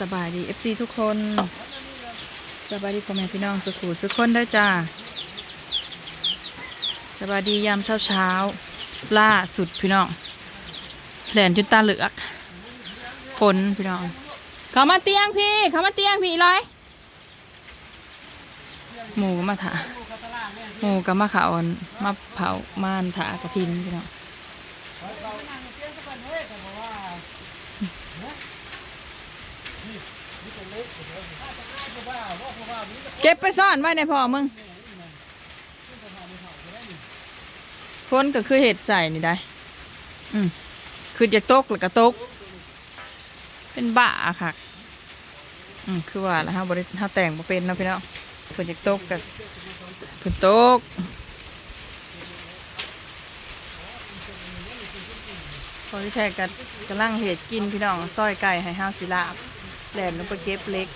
สบายดี FC ทุกคน สบายดีพ่อแม่พี่น้องสุขูสุขคนได้จ้า สบายดียามเช้าเช้าล่าสุดพี่น้องแหลนจนตาเหลือก ฝนพี่น้อง เขามาเตียงพี่ เขามาเตียงพี่เลยหมูมาถาหมูก็มาเขาอ่อนมาเผาม่านถากระพินพี่น้อง เก็บไปซ่อนไว้ในพ่อมึงพ้นก็คือเห็ดใส่นี่ได้ อืมคือจะตกหรือก็ตก เป็นบ้าค่ะ อืมคือว่าแล้วฮะบริฮาแต่งบ่เป็นนะพี่น้องเพิ่นจะตกกับเพิ่นตกพอที่แท้กันกำลังเห็ดกินพี่น้องซอยไก่ให้ห้าวศิลาบ แหลมลงไปเก็บเล็ก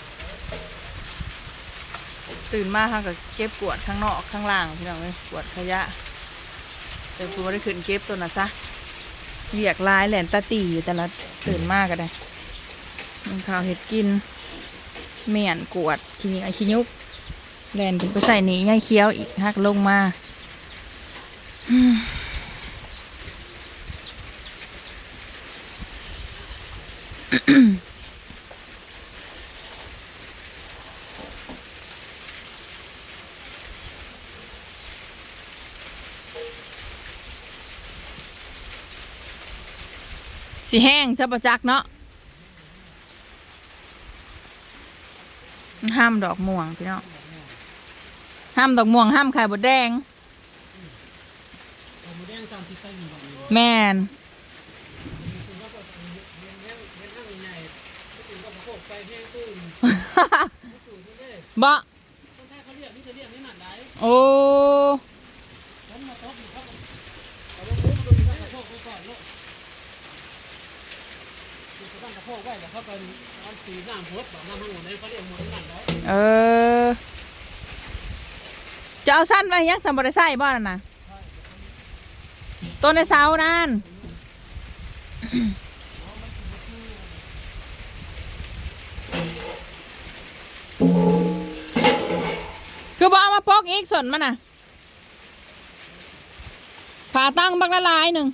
ตื่นมาค่ะก็เก็บกวดข้างนอกข้างล่างพี่น้องเลยกวดขยะ แต่กูไม่ได้ขึ้นเก็บตัวน่ะซะเหยียกลายแหลนตาตีอยู่แต่ละตื่นมากก็ได้มันข้าวเห็ดกินเมียนกวดขี้นี้ไอขี้ยุกแหลนถึงไปใส่หนีย่ายเคี้ยวอีกหักลงมา สีแห้งซะประจักเนาะห้ามดอกม่วงพี่น้องห้ามดอกม่วงห้ามไข่บดแดงหมูแดงสามสิบไต้หนึ่งบาทเลยแมนคุณก็แบบเลี้ยงเลี้ยงเลี้ยงนั่งใหญ่ๆก็ถึงก็มาโข ตั้งกระโปงไว้เดี๋ยวเขาเป็นอันสีน้ำพดแบบน้ำหัวในเขาเรียกหมูหนักได้เออ จะเอาสั้นไว้ยังสมบริไซบ่นั่นนะต้นในเสานั่นคือบอกเอามาปอกอีกส่วนมันน่ะผ่าตั้งบักละลายหนึ่ง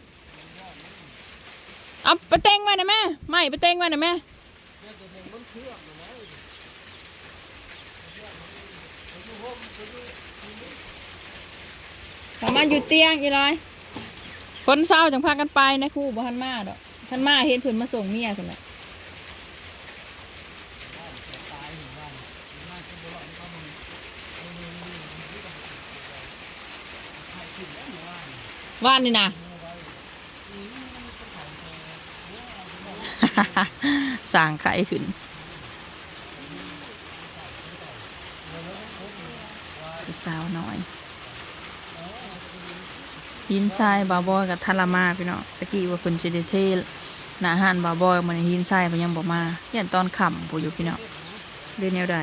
เอาไปเต็งไว้นะแม่ไม่ไปเต็งไว้นะแม่สามารถอยู่เตียงอีร้อยคนเศร้าจังพากันไปนะครู่บ่ทันมาดอกทันมาเห็นเพิ่นมาส่งเมียคนละว่านนี่นะ สร้างไข่ขึ้นสาวน้อย หินทรายบาบอยกับทารามาพี่เนาะตะกี้ว่าเพิ่นสิได้เทหน้าห้านบาบอยมันหินทรายมันยังบ่มาเห็นตอนค่ำผู้อยู่พี่น้องเรื่องแนวใด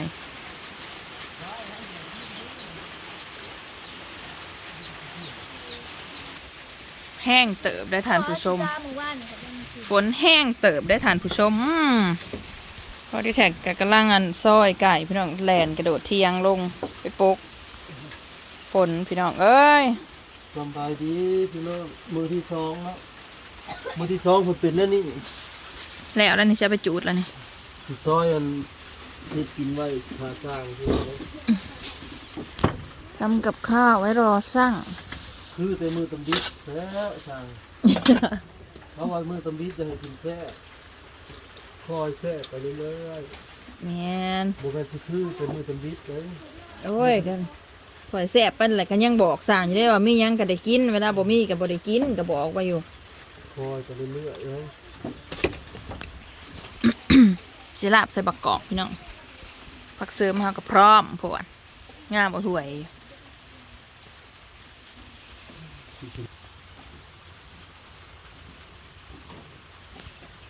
แห้งเติบได้ทานผู้ชม ฝนแห้งเติบได้ทานผู้ชมอืมพอที่แท็กกกำลังอันซอยไก่พี่น้องแลนกระโดดเทียงลงไปปลุกฝนพี่น้องเอ้ยสบายดีพี่น้องมือที่สองแล้วมือที่สองผมเป็นแล้วนี่แล้วแล้วนี่จะไปจูดแล้วนี่ที่ซอยอันที่กินไว้ทาสร้างที่ไว้ทำกับข้าวไว้รอช่าง คือแต่มือตำบิดแท้ช่างเพราะว่ามือตำบิดจะให้กินแท้คอยแท้ไปเรื่อยแมนๆโบแมนที่คือแต่มือตำบิดเลยโอ้ยกันข่อยแสบเป็นแหละกันยังบอกสั่งอยู่ได้ว่ามีหยังก็ได้กินเวลาบ่มีก็บ่ได้กินก็บอกไว้อยู่คอยไปเรื่อยๆเลยสิลาบใส่บักกอกพี่น้องผักเสริมเฮาก็พร้อมพวนงามบ่ถ้วย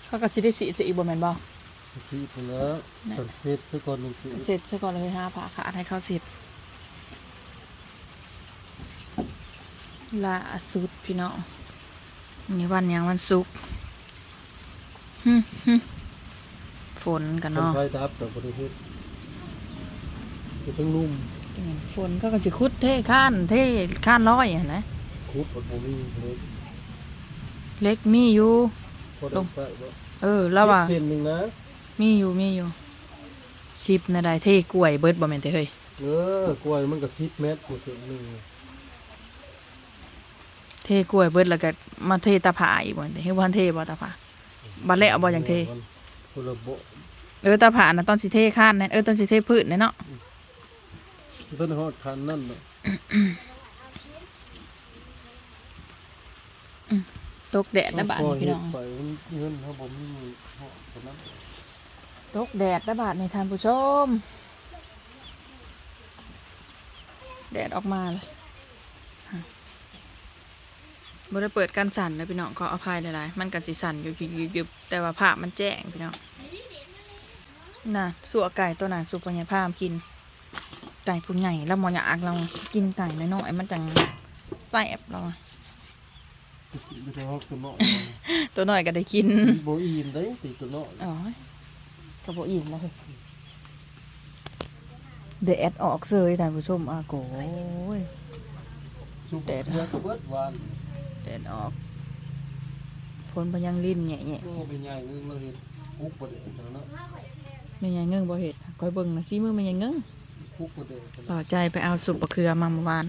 เขาก็สิได้สีจะอีกบ่แม่นบ่สีไปแล้วตัดเสร็จซะก่อนหนึ่งสีเสร็จซะก่อนเลยห้าผ่าขาดให้เขาเสร็จล่าสุดพี่น้องวันนี้วันหยังวันศุกร์หึหึฝฝนกันมันเนาะไฟดับแต่บริเวณคือต้องนุ่มฝนก็ก็สิคุดเท่ข้านเท่ข้านร้อยอะนะ คุดบนโมมี่เลยเล็กมีอยู่ พอได้ใส่บ่เออแล้วว่าสิบเซนหนึ่งนะมีอยู่มีอยู่สิบนะได้เท่กล้วยเบิดบ่แม่นแต่เฮ้ยเออกล้วยมันก็สิบเมตรกูเซนหนึ่งเท่กล้วยเบิดแล้วก็มาเทตาผาอีกบ่แต่เฮ็ดบ่ทันเทบ่ตาผาบัดแล้วเอาบ่อย่างเท คนละโบเออตาผาน่ะตอนสิเทข้านนั่นเออตอนสิเทพืชนั่นเนาะ ต้นหอดคันนั่นน่ะ ตกแดดนะบาดนี่พี่น้องไปเงินครับผมนี่หอดคนนั้นตกแดดนะบาดนี่ท่านผู้ชม แดดออกมาเลยฮะบ่ได้เปิดการสั่นนะพี่น้องขออภัยหลายๆมันก็สิสั่นอยู่ยุบๆๆแต่ว่าภาพมันแจ้งพี่น้องน่ะสัวไก่ตัวนั้นสุปัญญาภาพกินไก่ผู้ใหญ่แล้วหมออยากเรากินไก่น้อยๆมันจังแซ่บเรา อะไม่ได้ฮอกตัวน้อยตัวน้อยก็ได้กินโบอีนได้ตีตัวน้อยอ๋อกระโบอิ่มแล้วเฮ้ยแดดออกเสยท่านผู้ชมอาโกยชุบแดดเนื้อกระเบิดหวานแดดออกพลพยังลิ้นแง่แง่โอ้เป็นใหญ่เงินเราเห็นคุกประเดี๋ยวเนาะๆไม่ยังเงิงบ่เห็ดคอยเบิ่งนะซีมือไม่ยังเงิงคุกประเดี๋ยวต่อใจไปเอาสุปบะเขือมาเมื่อวาน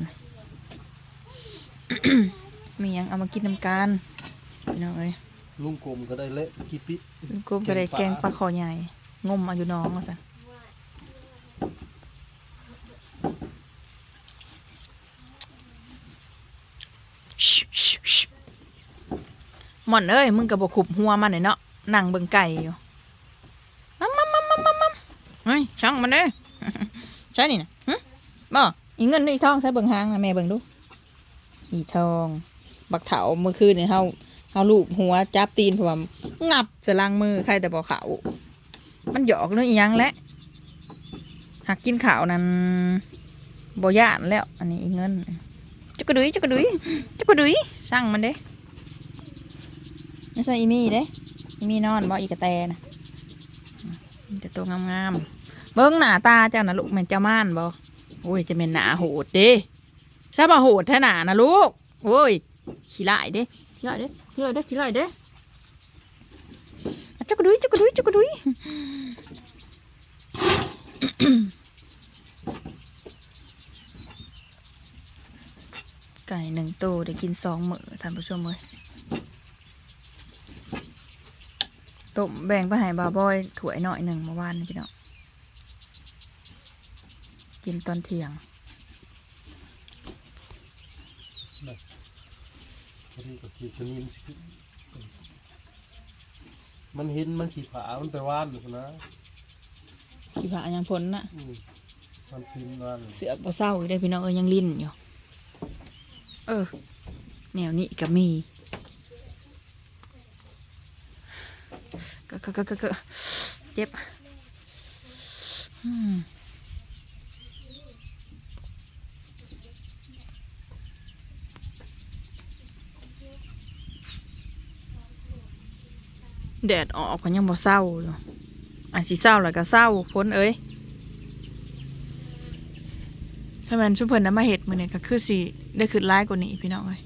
มียังเอามากินน้ำกันพี่น้องเอ้ยลุงกลมก็ได้เละกี่ปิกูก็ได้แกงปลาคอใหญ่งมเอาอยู่น้องมาสันชิวชิวชิวหม่อนเอ้ยมึงกับบขุบหัวมันเลยเนาะนั่งเบิ่งไก่อยู่มัมมัมมัมมัมมัมมัมเฮ้ยช่างมันเด้อ ใช่นี่นะหึบ่อีเงินนี่อีทองใช้เบิ่งหางนะแม่เบิ่งดู อีทอง บักเถาเมื่อคืนนี่เฮาเฮาลูบหัวจับตีนเพราะว่างับสลังมือใครแต่บ่เขามันหยอกเรื่องอีหยังแหละหักกินข้าวนั้นบ่ย่านแล้ว อันนี้เงินจักกระดุยจักกระดุยจักกระดุยสั่งมันเด้ไม่ใช่อีมี่เด้อีมี่นอนบ่อีกระแตนะแต่ตัวงามๆเบิ่งหน้าตาเจ้าน่ะลูกแม่นเจ้าม่านบ่โอ้ยจะเป็นหนาโหดเด้ซะบ่โหดแท้หนานะลูกโอ้ย ขี้ลายเด้ขี้ลายเด้ขี้ลายเด้ขี้ลายเด้อะจักกระดุยจักกระดุยจักกระดุยไก่หนึ่งตัวได้กินสองมื้อท่านผู้ชมเลยต้มแบ่งไปให้บาวบอยถ้วยหน่อยหนึ่งเมื่อวานนี่พี่น้องกินตอนเที่ยง พอดีกับขีดสนิมสิมันเห็นมันขี่ผามันไปว่านอยู่นะที่ผ่ายังพ้นน่ะอืมมันซิมว่านเสือกบ่เศร้าอยู่ได้พี่น้องเอ้ยยังลิ้นอยู่ เออ แนวนี้ก็มีก็ก็ก็ก็ก็เจ็บอืม แดดออกก็ยังบ่เศร้าอยู่อาจสิเศร้าแล้วก็เศร้าพ้นเอ้ยถ้าแมันชุมเพิ่นนำมาเห็ดมือเนี่ยก็คือสิได้ขึ้นร้ายกว่านี้พี่น้องเอ้ย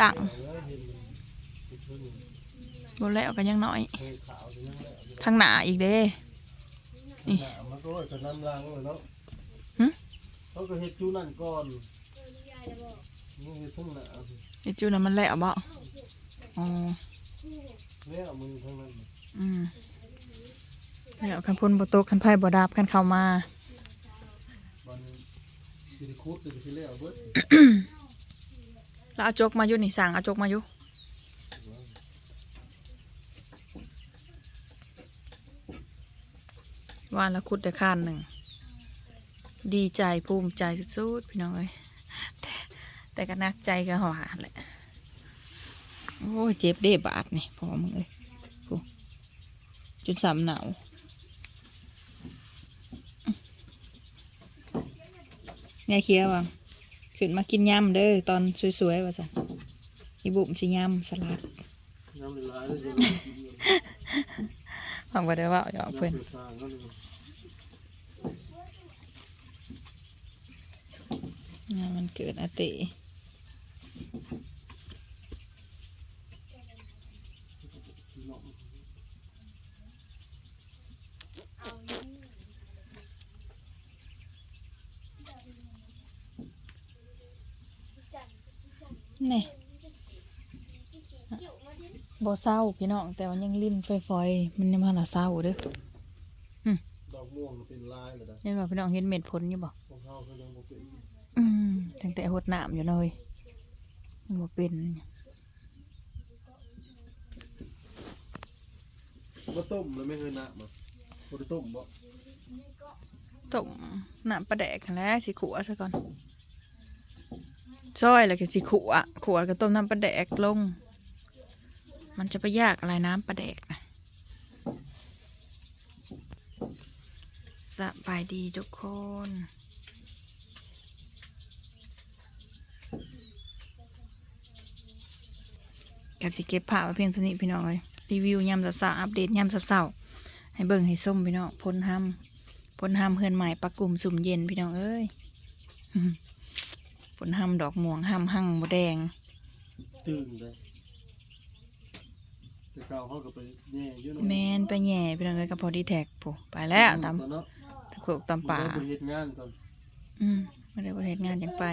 ดังแล้วเห็นมันเป็นเพิ่งบนแล้วกันยังน้อยเคยขาวอยู่นั่นแหละอยู่ทางหนาอีกเด้ นี่หน้ามันก็จะน้ำล้างเลยเนาะหึเขาก็เฮ็ดจูนั่นก่อนนี่เฮ็ดทั้งหน้าไอจูนั้นมันแล้วบ่อ๋อ แล้วมึงทั้งนั้นอืมแล้วคันพ่นบ่ตกคันไพ่บ่ดับคันเข้ามามันสิได้คุดหรือสิแล้วเบิดแล้วเอาจกมาอยู่นี่สั่งเอาจกมาอยู่ว่าแล้วคุดได้ข้านหนึ่ง ดีใจภูมิใจสุดๆพี่น้องเอ้ยแต่แต่ก็นักใจก็หวาแหละ โอ้เจ็บเด้บาดนี่พอมึงเอ้ยโอ้จนสามหนาวแม่ยเคี้ยวอะขึ้นมากินยำเด้อตอนสวยๆว่าสันอีบุ๋มสิยำสลัดน้ำลายเลยจะฟังไปได้ว่าอย่าเพิ่อนงานมันเกิดอาเต เนาะนี่บ่เศร้าพี่น้องแต่ว่ายังลิ้นฟอยๆมันยังมาละเศร้าเด้อดอกม่วงเป็นลายเลยนะเห็นบ่พี่น้องเห็นเม็ดผลอยู่บ่ของเขาเขายังบ่เป็นอืมตั้งแต่หดน้ำอยู่เลยยังบ่เป็น มาต้มแล้วไม่เคยนะมาบ่ได้ต้มบ่ต้มน้ำปลาแดกนั่นแหล้วสิขัวซะก่อนซอยแล้วก็สิขัวขัวแล้วก็ต้มน้ำปลาแดกลง มันจะไปยากอะไรน้ำปลาแดกนะสบายดีทุกคนกสิเก็บผ้าไว้เพียงเท่านี้พี่น้องเลย รีวิวยำสับๆอัปเดตยำสับๆให้เบิ่งให้ส้มพี่น้องพ้นห้ำพ้นห้ำเพื่อนใหม่ปลากลุ่มสุ่มเย็นพี่น้องเอ้ยพ้นห้ำดอกม่วงห้ำหั่งบแดง ตื่นเลยแต่เก่าเขาก็ไปแย่อยู่เนาะแมนไปแหย่พี่น้องเอ้ยกับพอดีแท็กปุ๊ไปแล้วตามเนาะตะโขกตามป่าบ่ได้ไปเฮ็ดงานตอนอืมไม่ได้ประเทศงานยังไป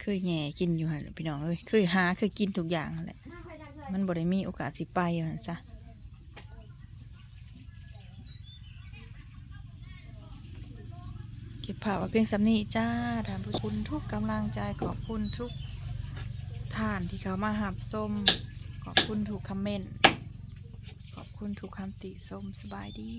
เคยแหย่กินอยู่หันแหละพี่น้องเอ้ยเคยหาเคยกินทุกอย่างนั่นแหละ มันบ่ได้มีโอกาสสิไปว่าหั่นซะเก็บภาพไว้เพียงสำนีจ้าท่านผู้ชมทุกกำลังใจขอบคุณทุกท่านที่เขามาหับส้ม ขอบคุณทุกคอมเมนต์ ขอบคุณทุกคำติส้มสบายดี